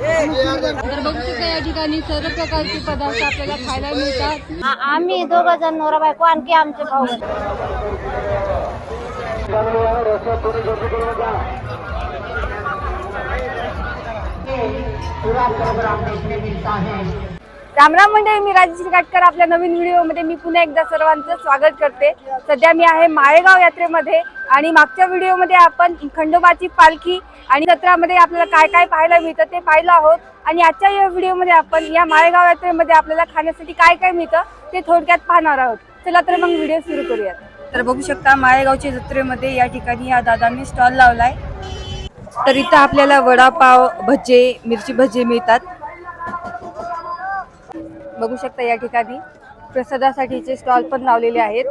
तर बघू शकता या ठिकाणी सर्व प्रकारचे पदार्थ आपल्याला खायला मिळतात. आम्ही दोघ जण नवरा बायको आणखी आमचे भाऊ. रामराम मंडळी मी राजश्री काटकर आपल्या नवीन व्हिडिओमध्ये मी पुन्हा एकदा सर्वांचं स्वागत करते. सध्या मी आहे माळेगाव यात्रेमध्ये आणि मागच्या व्हिडिओमध्ये आपण खंडोबाची पालखी आणि जत्रामध्ये आपल्याला काय काय पाहायला मिळतं ते पाहिलं आहोत. आणि आजच्या या व्हिडिओमध्ये आपण या माळेगाव यात्रेमध्ये आपल्याला खाण्यासाठी काय काय मिळतं ते थोडक्यात पाहणार आहोत. चला तर मग व्हिडिओ सुरू करूयात. तर बघू शकता माळेगावच्या जत्रेमध्ये या ठिकाणी या दादांनी स्टॉल लावलाय. तर इथं आपल्याला वडापाव भजे मिरची भजे मिळतात. बघू शकता या ठिकाणी. प्रसादासाठीचे स्टॉल पण लावलेले आहेत.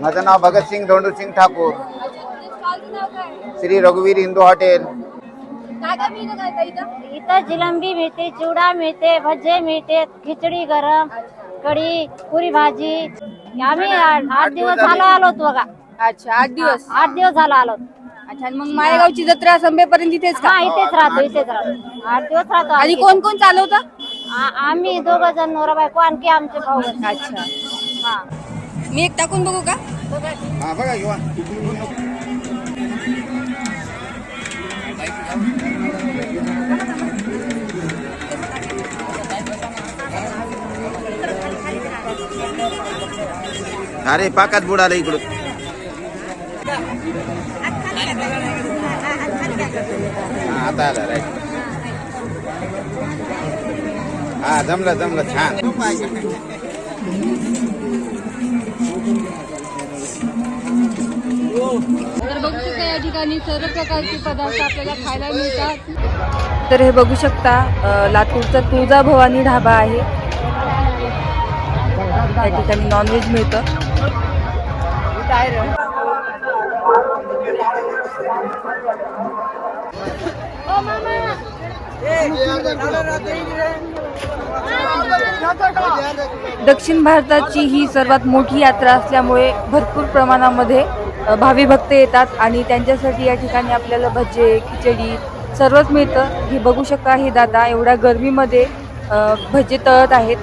माझं नाव भगतसिंग धोंडूसिंग ठाकूर. श्री रघुवीर हिंदू हॉटेल. इथं? जिलंबी मिळते चिवडा मिळते भजे मिळते खिचडी गरम कढी पुरी भाजी. आम्ही आठ आठ दिवस झालो. आलो बघा. अच्छा आठ दिवस? आठ दिवस झालो आलो अच्छा आणि मग माळेगावची जत्रा संपेपर्यंत इथेच का? हा इथेच राहतो इथेच राहतो. आठ दिवस राहतो आणि आम्ही. कोण कोण चालवतं आ- आम्ही दोघ जण नवरा बायको आणखी आमचे भाऊ. अच्छा. हा. मी एक टाकून बघू का? हा बघा किंवा अरे पाकात बुडाला इकडून. हा, आता आला राईट हा जमलं जमलं छान. तर बघू शकता या ठिकाणी सर्व प्रकारचे पदार्थ आपल्याला खायला मिळतात. तर हे बघू शकता लातूरचा तुळजा भवानी ढाबा आहे. या ठिकाणी नॉनव्हेज मिळतं. दक्षिण भारताची ही सर्वात मोठी यात्रा असल्यामुळे भरपूर प्रमाणामध्ये भावी भक्त येतात आणि त्यांच्यासाठी या ठिकाणी आपल्याला भजे खिचडी सर्वच मिळतं. हे बघू शकता हे दादा एवढ्या गर्मीमध्ये भजे तळत आहेत.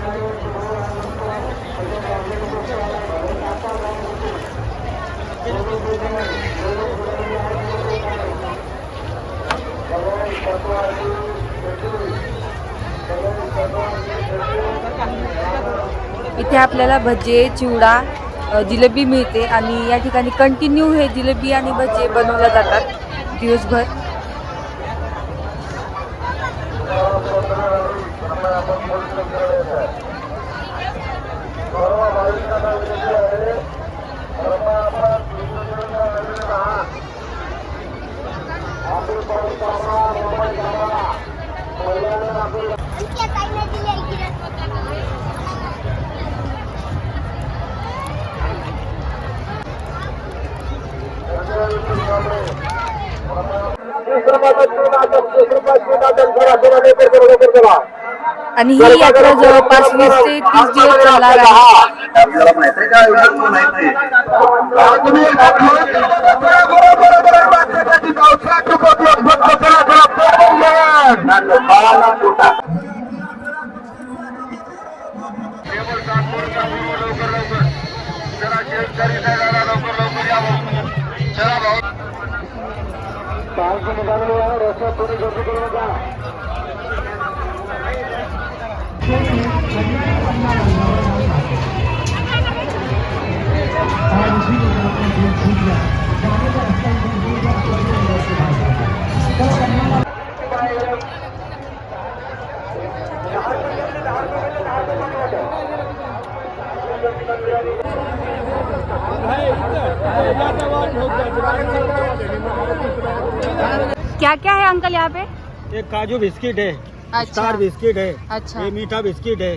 इथे आपल्याला भजे चिवडा जिलेबी मिळते आणि या ठिकाणी कंटिन्यू हे जिलेबी आणि भजे बनवल्या जातात दिवसभर. आणि ही यात्रा जवळपास वीस ते तीस दिवस चालणार आहे. पाँच सौ निकाल लिया और Thank you. क्या क्या है अंकल यहाँ पे? एक काजू बिस्किट है अच्छा। स्टार बिस्किट है अच्छा। ये मीठा बिस्किट है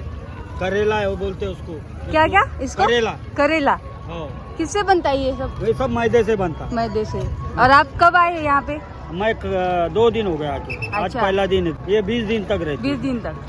करेला है वो बोलते हैं उसको। क्या क्या इसको? करेला। करेला। हाँ। किससे बनता है ये सब? ये सब मैदे से बनता। मैदे से। और आप कब आए यहाँ पे? मैं दो दिन हो गया आके आज अच्छा। पहला दिन है। ये बीस दिन तक रहे बीस दिन तक।